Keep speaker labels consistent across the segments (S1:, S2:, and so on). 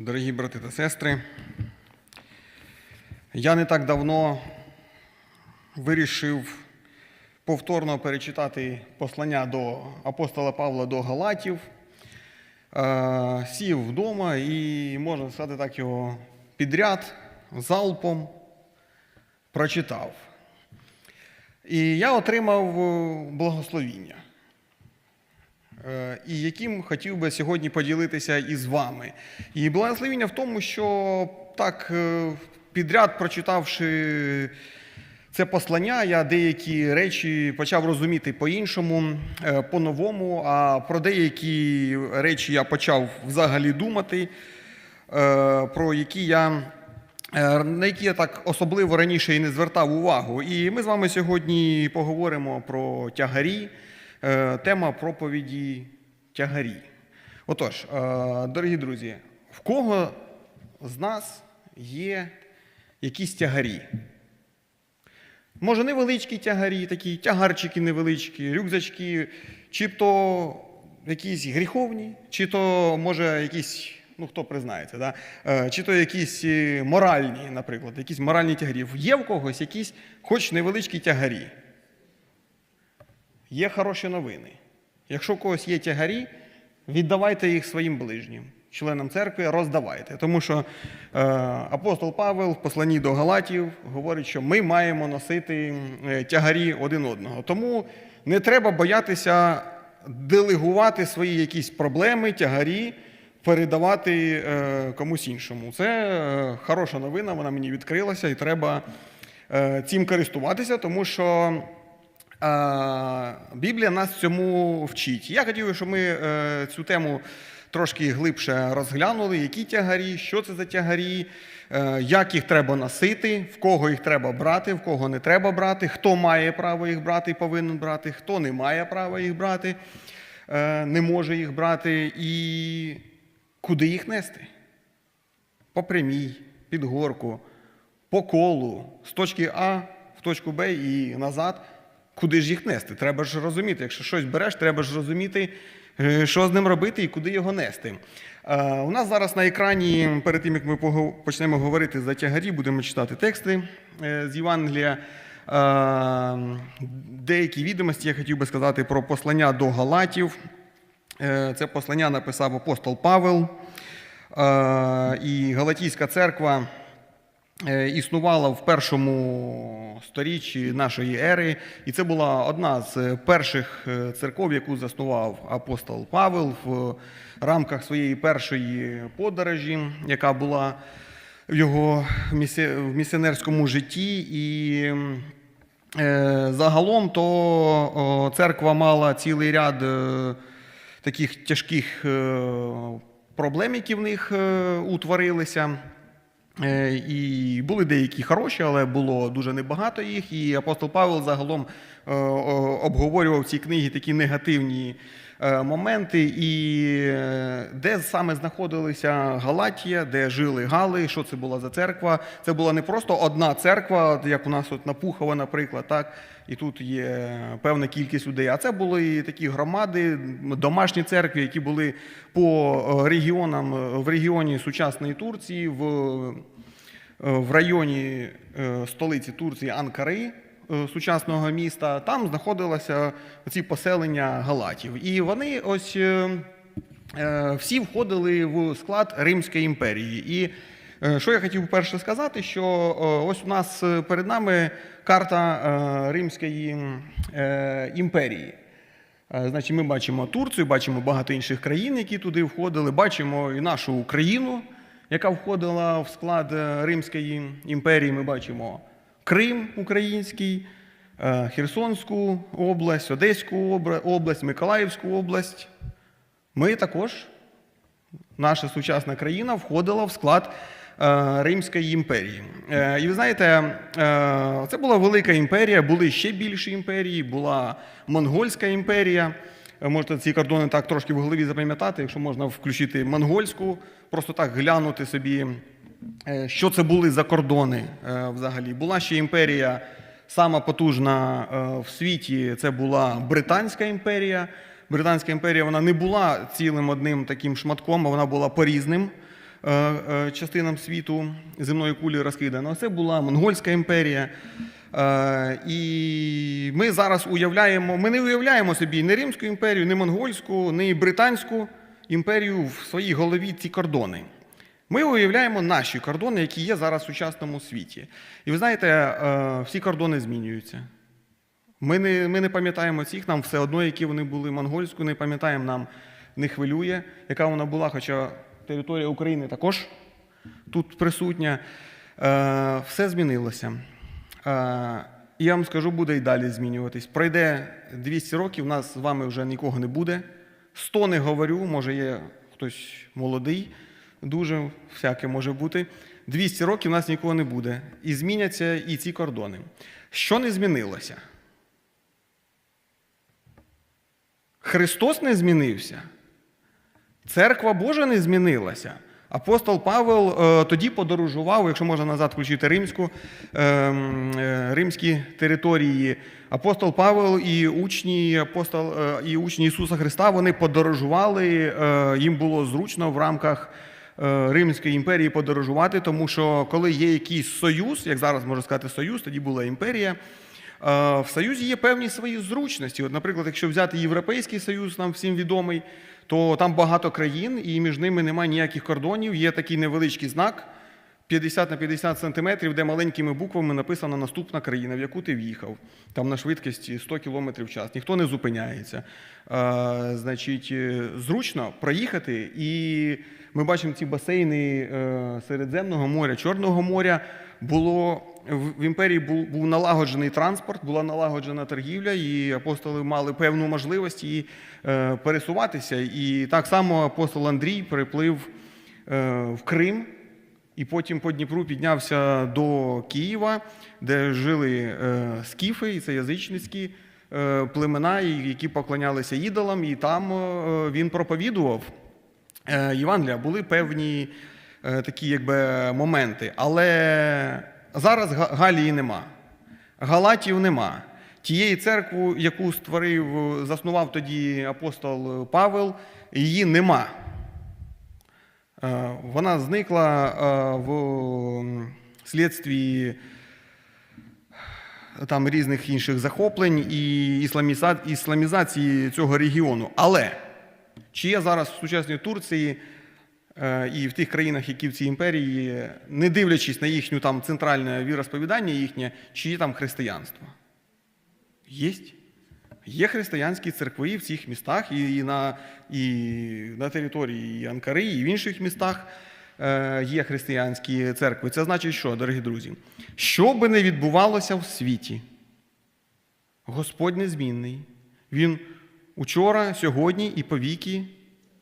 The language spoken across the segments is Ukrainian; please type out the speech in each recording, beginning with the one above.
S1: Дорогі брати та сестри, я не так давно вирішив повторно перечитати послання до апостола Павла до Галатів. Е, Сів вдома і, можна сказати так, його підряд, залпом прочитав. І я отримав благословіння і яким хотів би сьогодні поділитися із вами. І благословіння в тому, що так е, підряд прочитавши це послання, я деякі речі почав розуміти по-іншому, е, по-новому, а про деякі речі я почав взагалі думати, е, про які я. е, На які я так особливо раніше і не звертав увагу. І ми з вами сьогодні поговоримо про тягарі, Е, тема проповіді тягарі. Отож, е, дорогі друзі, в кого з нас є якісь тягарі? Може, невеличкі тягарі, такі тягарчики невеличкі, рюкзачки, чи то якісь гріховні, чи то, може, якісь, ну хто признається, да? Е, чи то якісь е, моральні, наприклад, якісь моральні тягарі. Є в когось якісь, хоч невеличкі тягарі. Є хороші новини. Якщо у когось є тягарі, віддавайте їх своїм ближнім, членам церкви, роздавайте. Тому що е, апостол Павел в посланні до Галатів говорить, що ми маємо носити е, тягарі один одного. Тому не треба боятися делегувати свої якісь проблеми, тягарі, передавати е, комусь іншому. Це е, хороша новина, вона мені відкрилася, і треба цим користуватися, тому що. Біблія нас цьому вчить. Я хотів, щоб ми е, цю тему трошки глибше розглянули, які тягарі, що це за тягарі, е, як їх треба носити, в кого їх треба брати, в кого не треба брати, хто має право їх брати і повинен брати, хто не має права їх брати, е, не може їх брати, і куди їх нести? По прямій, під горку, по колу, з точки А в точку Б і назад. Куди ж їх нести? Треба ж розуміти. Якщо щось береш, треба ж розуміти, е, що з ним робити і куди його нести. Е, У нас зараз на екрані, перед тим як ми почнемо говорити за тягарі, будемо читати тексти е, з Євангелія. Деякі відомості я хотів би сказати про послання до Галатів. Це послання написав апостол Павел. І Галатійська церква існувала в першому сторіччі нашої ери, і це була одна з перших е, церков, яку заснував апостол Павел в рамках своєї першої подорожі, яка була в його місіонерському житті. І е, загалом то церква мала цілий ряд е, таких тяжких е, проблем, які в них е, утворилися. Е, І були деякі хороші, але було дуже небагато їх. І апостол Павел загалом е, обговорював в цій книгі такі негативні моменти, і е, де саме знаходилися Галатія, де жили Гали, що це була за церква. Це була не просто одна церква, як у нас от на Пухова, наприклад, так, і тут є певна кількість людей. А це були такі громади, домашні церкви, які були по е, регіонам е, в регіоні сучасної Турції, в, е, в районі е, столиці Турції Анкари. Е, Сучасного міста, там знаходилися ці поселення галатів. І вони ось е, е, всі входили в склад Римської імперії. І що я хотів перше сказати, що ось у нас перед нами карта Римської імперії. Значить, ми бачимо Турцію, бачимо багато інших країн, які туди входили. Бачимо і нашу Україну, яка входила в склад Римської імперії. Ми бачимо Крим український, е, Херсонську область, Одеську область, Миколаївську область. Ми також, наша сучасна країна, входила в склад е, Римської імперії. Е, І ви знаєте, це була велика імперія, були ще більші імперії, була Монгольська імперія. Можете ці кордони так трошки в голові запам'ятати, якщо можна включити монгольську, просто так глянути собі, що це були за кордони е, взагалі. Була ще імперія, сама потужна е, в світі, це була Британська імперія. Британська імперія вона не була цілим одним таким шматком, а вона була порізним. е, е, частинам світу земної кулі розкидано. Це була Монгольська імперія. Е, І ми зараз уявляємо, ми не уявляємо собі ні Римську імперію, ні Монгольську, ні Британську імперію в своїй голові ці кордони. Ми уявляємо наші кордони, які є зараз в сучасному світі. І ви знаєте, е, всі кордони змінюються. Ми не, ми не пам'ятаємо цих, нам все одно, які вони були монгольську, не пам'ятаємо, нам не хвилює, яка вона була, хоча територія України також тут присутня. Е, все змінилося. Е, і я вам скажу, буде і далі змінюватись. Пройде 200 років, нас з вами вже нікого не буде. 100 не говорю, може є хтось молодий, дуже всяке може бути. 200 років у нас нікого не буде. І зміняться і ці кордони. Що не змінилося? Христос не змінився. Церква Божа не змінилася. Апостол Павел е, тоді подорожував, якщо можна назад включити римську, е, е, римські території. Апостол Павел і учні, апостол, е, і учні Ісуса Христа вони подорожували, е, їм було зручно в рамках Римської імперії подорожувати, тому що коли є якийсь союз, як зараз можна сказати союз, тоді була імперія. Е, В Союзі є певні свої зручності. От, наприклад, якщо взяти Європейський Союз, нам всім відомий, то там багато країн, і між ними немає ніяких кордонів. Є такий невеличкий знак 50 на 50 сантиметрів, де маленькими буквами написано наступна країна, в яку ти в'їхав. Там на швидкості 100 км в час. Ніхто не зупиняється. Е, значить, е, зручно проїхати, і ми бачимо ці басейни е, Середземного моря, Чорного моря. Було в імперії був, був налагоджений транспорт, була налагоджена торгівля, і апостоли мали певну можливість і, е, пересуватися. І так само апостол Андрій приплив е, в Крим, потім по Дніпру піднявся до Києва, де жили е, скіфи, і це язичницькі е, племена, які поклонялися ідолам, і там е, він проповідував. Євангелія були певні такі якби, моменти. Але зараз Галії нема. Галатів нема. Тієї церкви, яку створив, заснував тоді апостол Павел, її нема. Е, Вона зникла е, в слідстві там різних інших захоплень і ісламіза- ісламізації цього регіону. Але чи є зараз в сучасній Турції е, і в тих країнах, які в цій імперії, не дивлячись на їхню там центральне віросповідання їхнє, чи є там християнство? Є. Є християнські церкви в цих містах, і, на, і на території і Анкари, і в інших містах е, є християнські церкви. Це значить що, дорогі друзі? Що би не відбувалося в світі, Господь незмінний. Він учора, сьогодні і повіки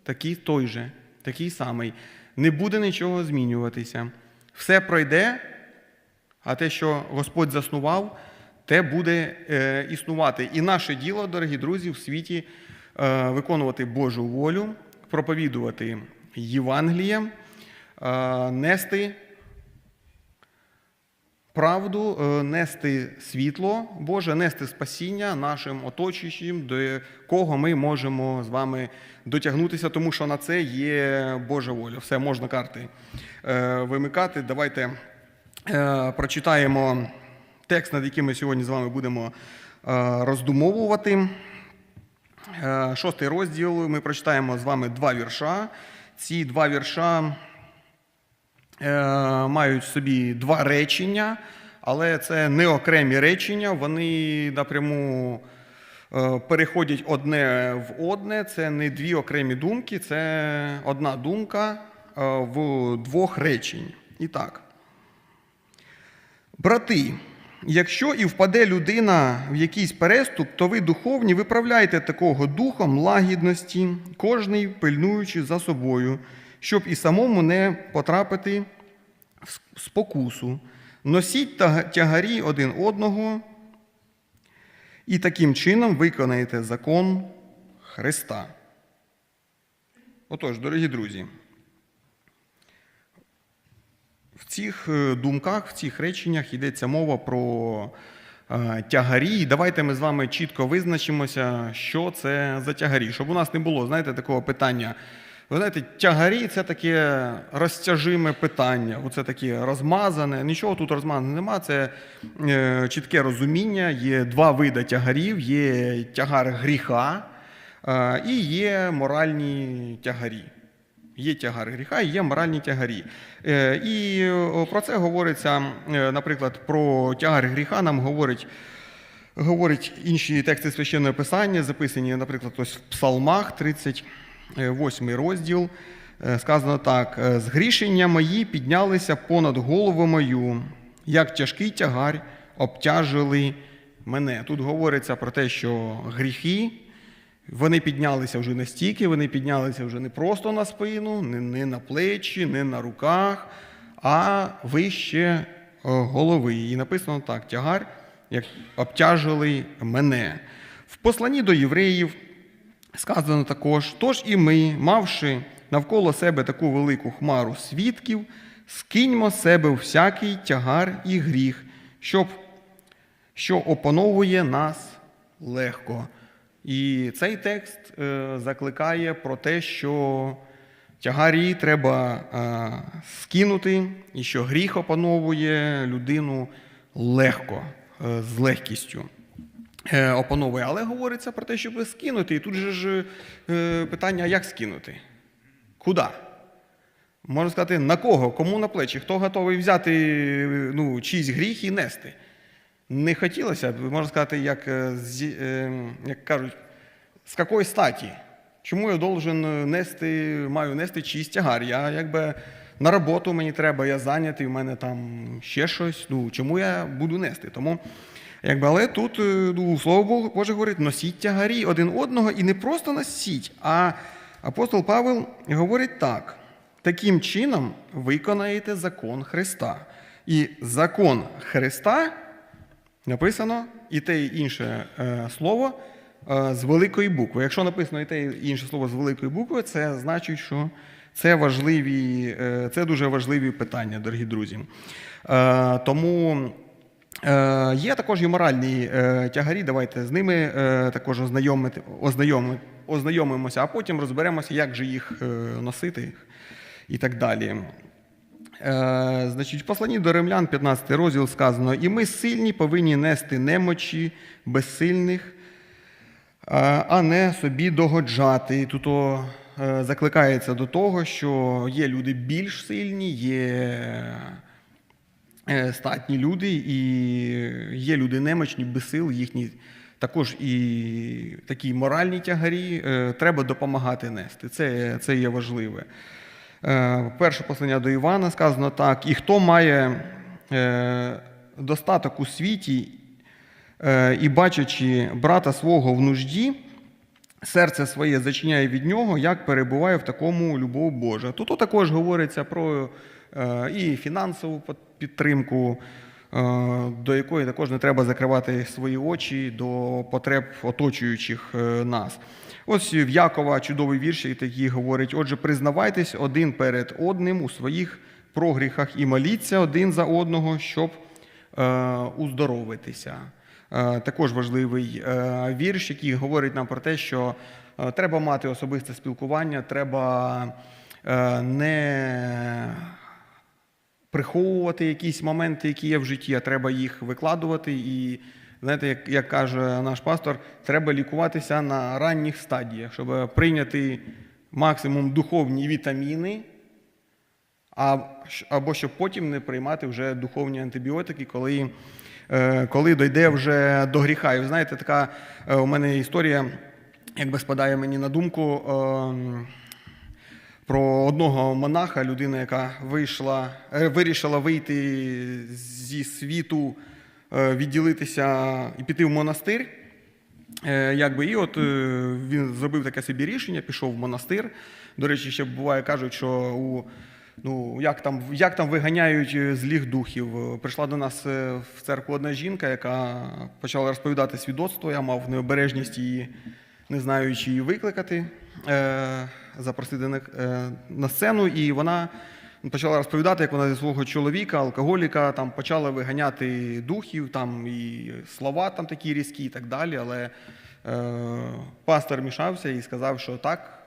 S1: такий той же, такий самий. Не буде нічого змінюватися. Все пройде, а те, що Господь заснував, те буде е, існувати. І наше діло, дорогі друзі, в світі е, виконувати Божу волю, проповідувати Євангеліє, е, нести правду, нести світло Боже, нести спасіння нашим оточуючим, до кого ми можемо з вами дотягнутися, тому що на це є Божа воля. Все можна карти вимикати. Давайте прочитаємо текст, над яким ми сьогодні з вами будемо е, роздумовувати. Е, Шостий розділ. Ми прочитаємо з вами два вірша. Ці два вірша е, мають в собі два речення, але це не окремі речення, вони напряму переходять одне в одне. Це не дві окремі думки, це одна думка в двох речень. І так. Брати, якщо і впаде людина в якийсь переступ, то ви духовні виправляйте такого духом лагідності, кожний пильнуючи за собою, щоб і самому не потрапити в спокусу. Носіть тягарі один одного, і таким чином виконаєте закон Христа. Отож, дорогі друзі, в цих е, думках, в цих реченнях йдеться мова про е, тягарі. І давайте ми з вами чітко визначимося, що це за тягарі. Щоб у нас не було, знаєте, такого питання. Ви знаєте, тягарі це таке розтяжиме питання, оце таке розмазане. Нічого тут розмазане нема. Це е, чітке розуміння. Є два види тягарів: є тягар гріха і є моральні тягарі. Є тягар гріха є моральні тягарі. Е, І про це говориться, е, наприклад, про тягар гріха нам говорить, говорить інші тексти священного писання, записані, наприклад, ось в Псалмах, 38 розділ. Е, Сказано так: «Е, згрішення мої піднялися понад голову мою, як тяжкий тягар обтяжили мене. Тут говориться про те, що гріхи. Вони піднялися вже настільки, вони піднялися вже не просто на спину, не, не на плечі, не на руках, а вище е, голови. І написано так: тягар, як обтяжили мене. В посланні до євреїв сказано також: тож і ми, мавши навколо себе таку велику хмару свідків, скиньмо себе всякий тягар і гріх, щоб що опановує нас легко. І цей текст е, закликає про те, що тягарі треба е, скинути, і що гріх опановує людину легко, е, з легкістю. Опановує. Але говориться про те, щоб скинути. І тут же ж питання, як скинути? Куди? Можна сказати, на кого, кому на плечі, хто готовий взяти ну, чийсь гріх і нести. Не хотілося б, можна сказати, як, е, е, як кажуть, з якої статі? Чому я должен нести, маю нести чийсь тягар? Я якби на роботу мені треба, я зайнятий, у мене там ще щось. Ну, чому я буду нести? Тому, якби, але тут е, ну, слово Боже говорить, носіть тягарі один одного і не просто носіть, а апостол Павел говорить так: таким чином виконаєте закон Христа. І закон Христа написано і те і інше е, слово е, з великої букви. Якщо написано і те і інше слово з великої букви, це значить, що це важливі, е, це дуже важливі питання, дорогі друзі. Тому є також і моральні тягарі. Давайте з ними також ознайомити, ознайоми, ознайомимося, а потім розберемося, як же їх носити і так далі. Е, значить, в посланні до римлян, 15 розділ сказано: і ми сильні повинні нести немочі безсильних, е, а не собі догоджати. Тут е, закликається до того, що є люди більш сильні, є статні люди, і є люди немочні, без сил, їхні також і такі моральні тягарі треба допомагати нести. Це, це є важливе. Е, Перше послання до Івана сказано так: і хто має е, достаток у світі е, і бачачи брата свого в нужді, серце своє зачиняє від нього, як перебуває в такому любов Божа. Тут також говориться про і фінансову підтримку, до якої також не треба закривати свої очі до потреб оточуючих нас. Ось в Якова чудовий вірш, який говорить: отже, признавайтесь один перед одним у своїх прогріхах і моліться один за одного, щоб е, уздоровитися. Е, Також важливий е, вірш, який говорить нам про те, що е, треба мати особисте спілкування, треба е, не приховувати якісь моменти, які є в житті, а треба їх викладувати. І знаєте, як, як каже наш пастор, треба лікуватися на ранніх стадіях, щоб прийняти максимум духовні вітаміни, а, або щоб потім не приймати вже духовні антибіотики, коли, е, коли дойде вже до гріха. І ви знаєте, така е, у мене історія, якби спадає мені на думку. ем, про одного монаха, людина, яка вийшла, е, вирішила вийти зі світу, відділитися і піти в монастир. Е, Якби, і от е, він зробив таке собі рішення, пішов в монастир. До речі, ще буває, кажуть, що у, ну, як, там, як там виганяють е, злих духів. Е, Прийшла до нас е, в церкву одна жінка, яка почала розповідати свідоцтво. Я мав необережність її, не знаючи її викликати, е, запросити е, на сцену, і вона почала розповідати, як вона зі свого чоловіка, алкоголіка, там почала виганяти духів, там і слова там такі різкі і так далі. Але е, пастор мішався і сказав, що так,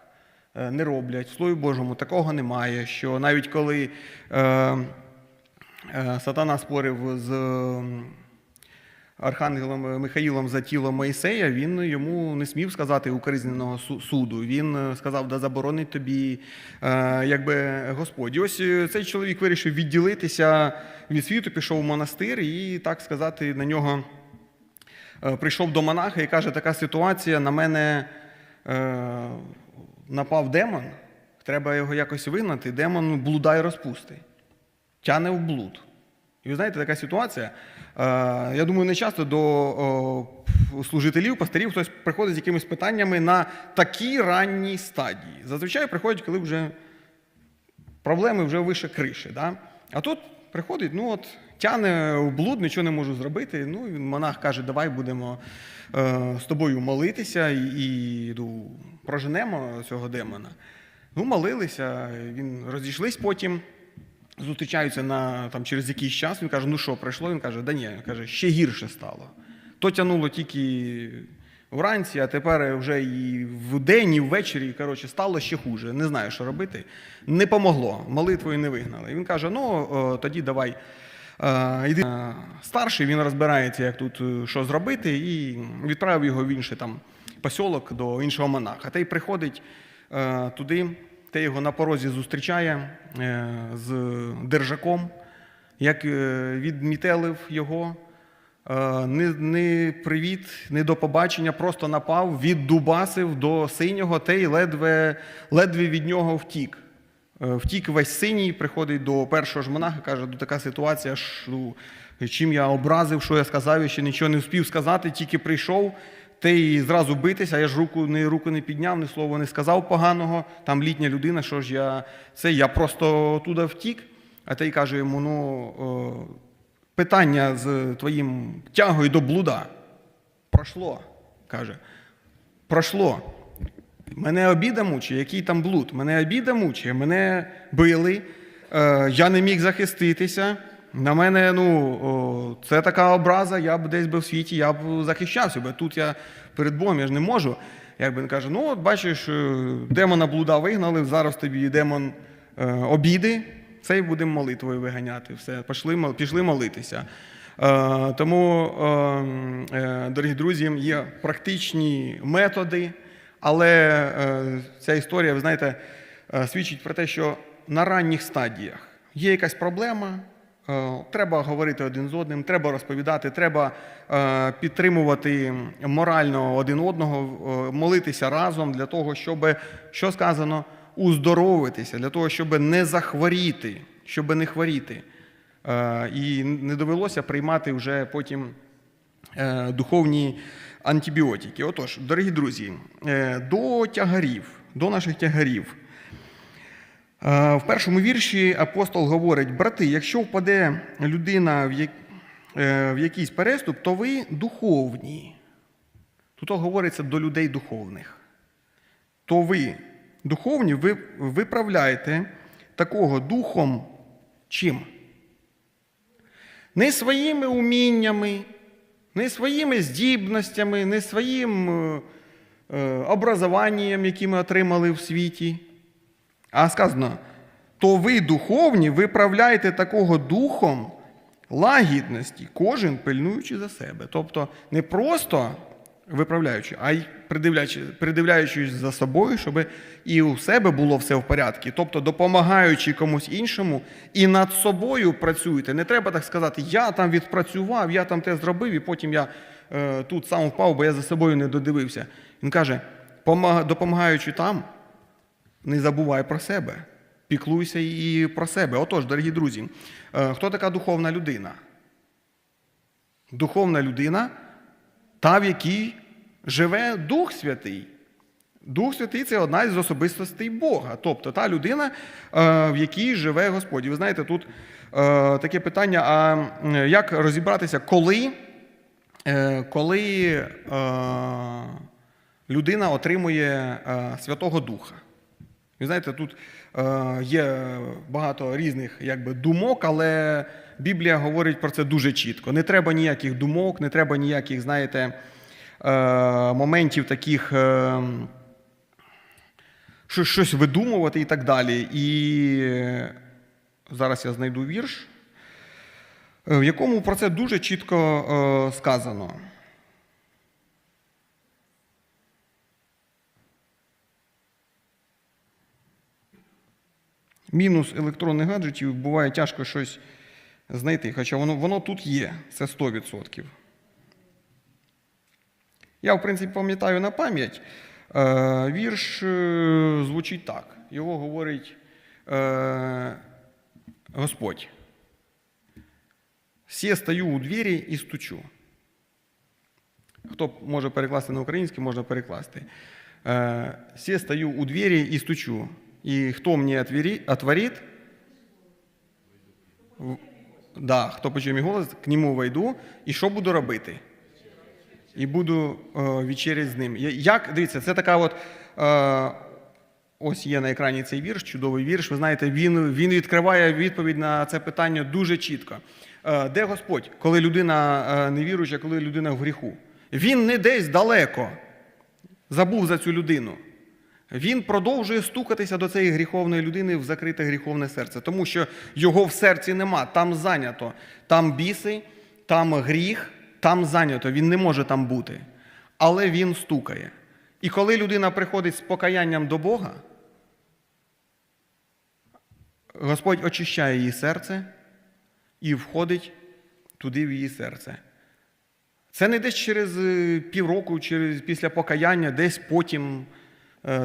S1: е, не роблять. Слові Божому такого немає. Що навіть коли е, е, Сатана спорив з архангелом Михаїлом за тіло Моїсея, він йому не смів сказати укоризненого су- суду. Він е, сказав, да заборонить тобі е, якби Господь. І ось е, цей чоловік вирішив відділитися від світу, пішов в монастир і, так сказати, на нього е, прийшов до монаха і каже, така ситуація, на мене е, напав демон, треба його якось вигнати, демон блудає розпусти, тяне в блуд. І ви знаєте, така ситуація. е, Я думаю, не часто до служителів, пастирів хтось приходить з якимись питаннями на такій ранній стадії. Зазвичай приходять, коли вже проблеми вже вище криші. Да? А тут приходить, ну от тяне в блуд, нічого не можу зробити. Ну, і монах каже, давай будемо е, з тобою молитися і, ну, проженемо цього демона. Ну, молилися, він розійшлись потім. Зустрічаються на, там, через якийсь час, він каже, ну що, пройшло? Він каже, да ні, Він каже, ще гірше стало. То тянуло тільки вранці, а тепер вже і вдень, і ввечері, коротше, стало ще хуже. Не знаю, що робити. Не помогло, молитвою не вигнали. І він каже: ну тоді давай. е, Йди. Старший він розбирається, як тут е, що зробити, і відправив його в інший там посілок до іншого монаха. Та й приходить е, туди, те його на порозі зустрічає е, з держаком, як е, відмітелив його. Е, Не, не привіт, не до побачення, просто напав, віддубасив до синього, та й ледве, ледве від нього втік. Втік весь синій, приходить до першого ж монаха, каже, «Ну, така ситуація, що, чим я образив, що я сказав, я ще нічого не встиг сказати, тільки прийшов, та й зразу битися, а я ж руку не, руку не підняв, ні слова не сказав поганого, там літня людина, що ж я, це я просто туди втік, а той каже йому, ну, питання з твоїм тягою до блуда пройшло, каже, пройшло. Мене обіда мучає, який там блуд. Мене обіда мучає, мене били, е, я не міг захиститися. На мене, ну, це така образа, я б десь би в світі, я б захищався би. Тут я перед Богом я ж не можу. Якби він каже, ну от бачиш, е, демона блуда вигнали, зараз тобі демон е, обіди, цей будемо молитвою виганяти. Все, пішли, пішли молитися. Е, тому, дорогі друзі, є практичні методи. Але ця історія, ви знаєте, свідчить про те, що на ранніх стадіях є якась проблема, треба говорити один з одним, треба розповідати, треба е, підтримувати морально один одного, е, молитися разом для того, щоб, що сказано, уздоровитися, для того, щоб не захворіти, щоб не хворіти. Е, І не довелося приймати вже потім е, духовні антибіотики. Отож, дорогі друзі, е, до тягарів, до наших тягарів. Е, В першому вірші апостол говорить: брати, якщо впаде людина в, е, якийсь переступ, то ви духовні. Тут говориться до людей духовних. То ви духовні, ви виправляєте такого духом чим? не своїми уміннями, не своїми здібностями, не своїм е, образованням, яке ми отримали в світі. А сказано, то ви духовні виправляєте такого духом лагідності, кожен пильнуючи за себе. Тобто не просто виправляючи, а й придивляючись за собою, щоб і у себе було все в порядку. Тобто допомагаючи комусь іншому і над собою працюєте. Не треба так сказати, я там відпрацював, я там те зробив, і потім я е, тут сам впав, бо я за собою не додивився. Він каже, допомагаючи там, не забувай про себе. Піклуйся і про себе. Отож, дорогі друзі, е, хто така духовна людина? Духовна людина та, в якій живе Дух Святий. Дух Святий це одна із особистостей Бога, тобто та людина, е, в якій живе Господь. І ви знаєте, тут е, таке питання: а як розібратися, коли, коли людина отримує Святого Духа? Ви знаєте, тут е, є багато різних якби, думок, але Біблія говорить про це дуже чітко. Не треба ніяких думок, не треба ніяких, знаєте, е, моментів таких, е, щось, щось видумувати і так далі. І зараз я знайду вірш, в якому про це дуже чітко сказано. Мінус електронних гаджетів буває тяжко щось знайти, хоча воно, воно тут є, це 100%. Я, в принципі, пам'ятаю на пам'ять. Е, вірш е, звучить так. Його говорить е, Господь. Все стою у двері і стучу. Хто може перекласти на український, можна перекласти. «Се стою у двері і стучу. І хто мені отвері- отворить, в- да, хто почує мій голос, к ньому войду. І що буду робити? І буду е, вечерять з ним. Як, дивіться, це така от. Ось є на екрані цей вірш, чудовий вірш. Ви знаєте, він, він відкриває відповідь на це питання дуже чітко. Е, де Господь, коли людина е, невіруюча, коли людина в гріху? Він не десь далеко забув за цю людину. Він продовжує стукатися до цієї гріховної людини в закрите гріховне серце, тому що його в серці нема, там зайнято. Там біси, там гріх, там зайнято. Він не може там бути. Але він стукає. І коли людина приходить з покаянням до Бога, Господь очищає її серце і входить туди в її серце. Це не десь через е, півроку, через після покаяння, десь потім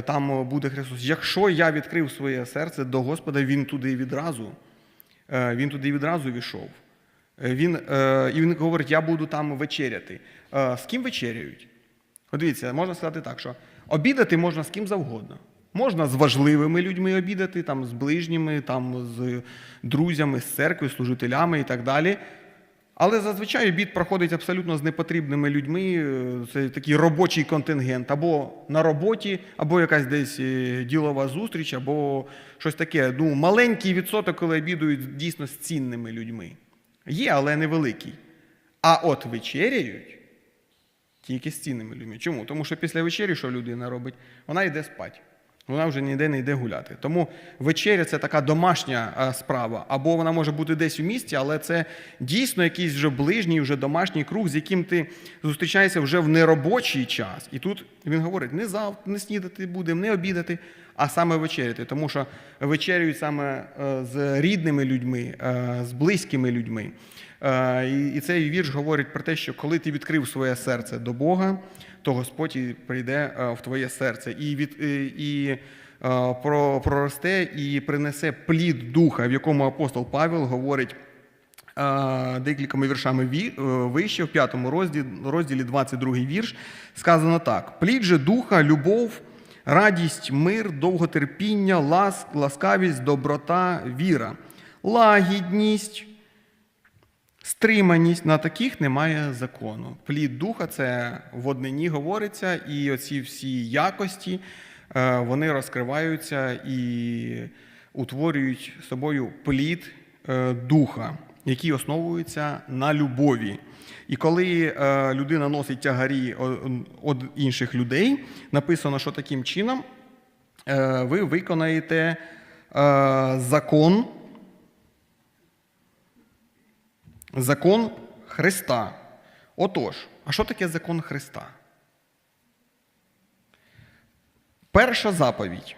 S1: там буде Христос. Якщо я відкрив своє серце до Господа, Він туди відразу, е, він туди відразу війшов. Е, Він, е, і він говорить, я буду там вечеряти. Е, З ким вечеряють? От дивіться, можна сказати так, що обідати можна з ким завгодно. Можна з важливими людьми обідати, там, з ближніми, там, з друзями, з церкви, служителями і так далі. Але зазвичай обід проходить абсолютно з непотрібними людьми. е, Це такий робочий контингент, або на роботі, або якась десь е, ділова зустріч, або щось таке. Ну, маленький відсоток, коли обідують дійсно з цінними людьми. Є, але невеликий. А от вечеряють тільки з цінними людьми. Чому? Тому що після вечері, що людина робить, вона йде спати. Вона вже ніде не йде гуляти. Тому вечеря це така домашня е, справа. Або вона може бути десь у місті, але це дійсно якийсь вже ближній, вже домашній круг, з яким ти зустрічаєшся вже в неробочий час. І тут він говорить: не завтра, не снідати будемо, не обідати, а саме вечеряти. Тому що вечерюють саме е, з рідними людьми, е, з близькими людьми. І цей вірш говорить про те, що коли ти відкрив своє серце до Бога, то Господь і прийде е, в твоє серце і від і, і е, про- проросте і принесе плід духа, в якому апостол Павел говорить. е, Декількома віршами е, вище, в п'ятому розділі, розділі 22 вірш, сказано так: плід же духа, любов, радість, мир, довготерпіння, ласк, ласкавість, доброта, віра, лагідність, Стриманість на таких немає закону. Плід духа це в однині говориться, і оці всі якості е, вони розкриваються і утворюють собою плід е, духа, який основується на любові. І коли е, людина носить тягарі від інших людей, написано, що таким чином ви виконаєте закон. Закон Христа. Отож, а що таке закон Христа? Перша заповідь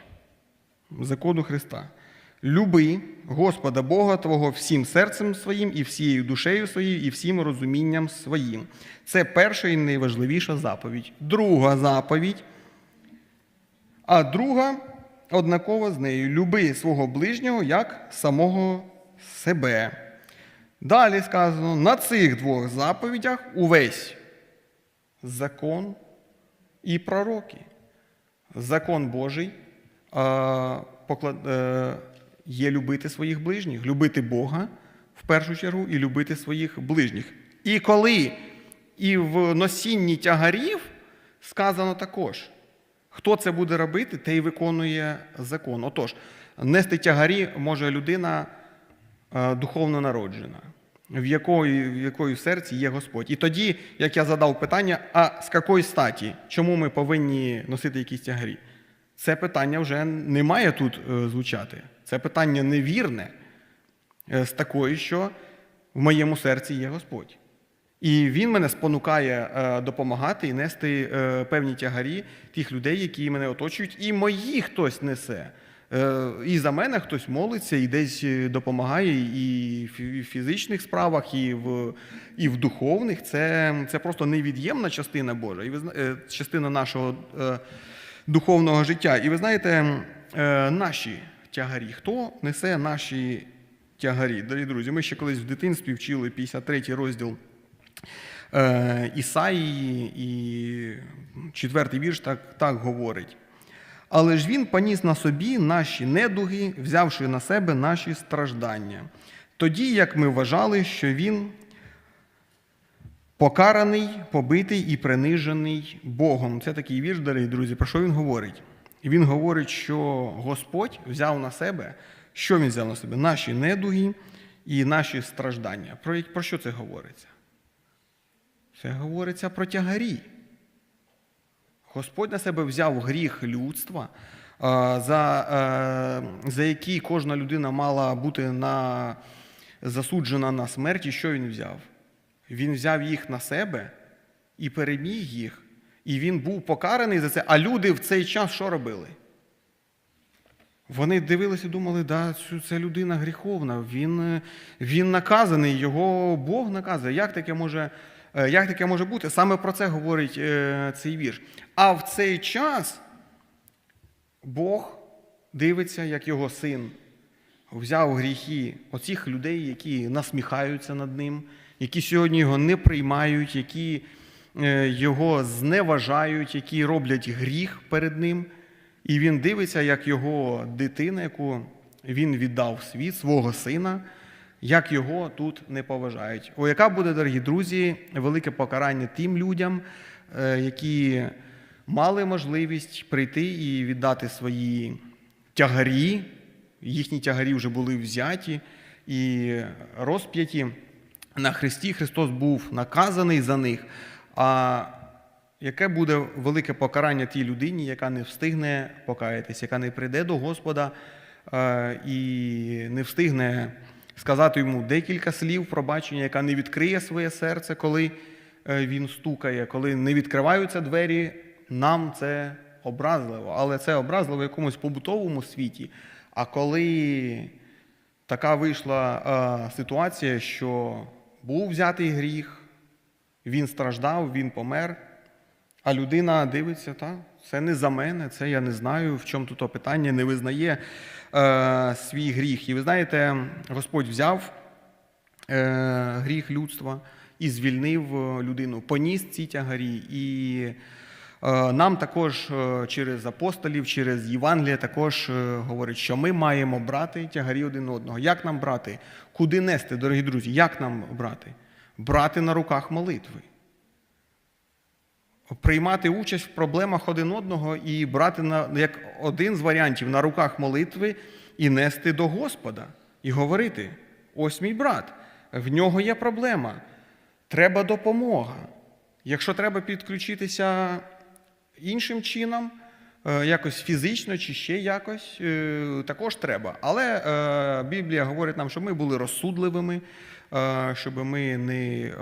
S1: закону Христа. Люби Господа Бога Твого всім серцем своїм, і всією душею своєю, і всім розумінням своїм. Це перша і найважливіша заповідь. Друга заповідь. А друга однакова з нею. Люби свого ближнього як самого себе. Далі сказано, на цих двох заповідях увесь закон і пророки. Закон Божий е, є любити своїх ближніх, любити Бога в першу чергу і любити своїх ближніх. І коли і в носінні тягарів сказано також, хто це буде робити, те й виконує закон. Отож, нести тягарі може людина духовно народжена, в якої, в якої серці є Господь. І тоді, як я задав питання, а з якої статі, чому ми повинні носити якісь тягарі? це питання вже не має тут е, звучати. Це питання невірне е, з такої, що в моєму серці є Господь. І він мене спонукає е, допомагати і нести е, певні тягарі тих людей, які мене оточують, і мої хтось несе. Е, І за мене хтось молиться і десь е, допомагає і в фізичних справах, і в, і в духовних. Це, це просто невід'ємна частина Божа, і ви е, частина нашого духовного життя. І ви знаєте, наші тягарі, хто несе наші тягарі? Дорогі друзі, ми ще колись в дитинстві вчили 53 розділ Ісаїї, і четвертий вірш так, так говорить. Але ж він поніс на собі наші недуги, взявши на себе наші страждання. Тоді, як ми вважали, що він покараний, побитий і принижений Богом. Це такий вірш, дорогі друзі. Про що він говорить? Він говорить, що Господь взяв на себе, що він взяв на себе? Наші недуги і наші страждання. Про що це говориться? Це говориться про тягарі. Господь на себе взяв гріх людства, е, за, е, за який кожна людина мала бути на, засуджена на смерть. І що він взяв? Він взяв їх на себе і переміг їх. І він був покараний за це. А люди в цей час що робили? Вони дивилися і думали, да, це людина гріховна, він, він наказаний, його Бог наказує. Як таке може, як таке може бути? Саме про це говорить е, цей вірш. А в цей час Бог дивиться, як його син взяв гріхи оцих людей, які насміхаються над ним, які сьогодні його не приймають, які е, його зневажають, які роблять гріх перед ним. І він дивиться, як його дитина, яку він віддав в світ, свого сина, як його тут не поважають. О, яка буде, дорогі друзі, велике покарання тим людям, е, які мали можливість прийти і віддати свої тягарі, їхні тягарі вже були взяті і розп'яті на Христі. Христос був наказаний за них. А яке буде велике покарання тій людині, яка не встигне покаятися, яка не прийде до Господа е, і не встигне сказати йому декілька слів пробачення, яка не відкриє своє серце, коли е, він стукає, коли не відкриваються двері, нам це образливо. Але це образливо в якомусь побутовому світі. А коли така вийшла е, ситуація, що був взятий гріх, він страждав, він помер. А людина дивиться, та, це не за мене, це я не знаю, в чому тут питання, не визнає е, свій гріх. І ви знаєте, Господь взяв е, гріх людства і звільнив е, людину, поніс ці тягарі. І е, нам також е, через апостолів, через Євангелія також е, говорить, що ми маємо брати тягарі один одного. Як нам брати? Куди нести, дорогі друзі? Як нам брати? Брати на руках молитви приймати участь в проблемах один одного і брати на як один з варіантів на руках молитви і нести до Господа, і говорити: ось мій брат, в нього є проблема, треба допомога. Якщо треба підключитися іншим чином, е, якось фізично чи ще якось, е, також треба. Але е, Біблія говорить нам, щоб ми були розсудливими, щоб ми не.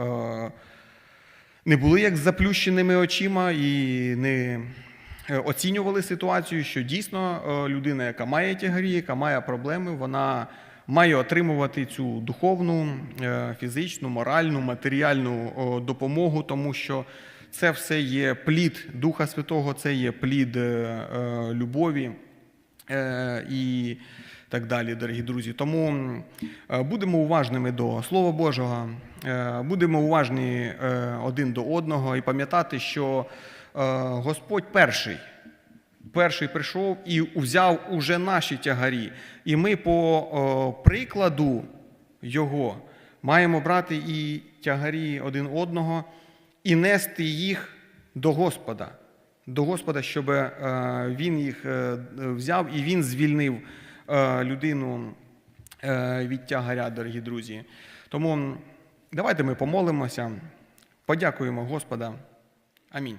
S1: Не були як з заплющеними очима і не е, оцінювали ситуацію, що дійсно е, людина, яка має тягарі, яка має проблеми, вона має отримувати цю духовну, е, фізичну, моральну, матеріальну допомогу, тому що це все є плід Духа Святого, це є плід любові. І так далі, дорогі друзі. Тому е, будемо уважними до Слова Божого, е, будемо уважні е, один до одного і пам'ятати, що Господь перший. Перший прийшов і взяв уже наші тягарі. І ми по о, прикладу Його маємо брати і тягарі один одного і нести їх до Господа. До Господа, щоб е, Він їх е, взяв і Він звільнив людину е, від тягаря, дорогі друзі. Тому давайте ми помолимося, подякуємо Господа. Амінь.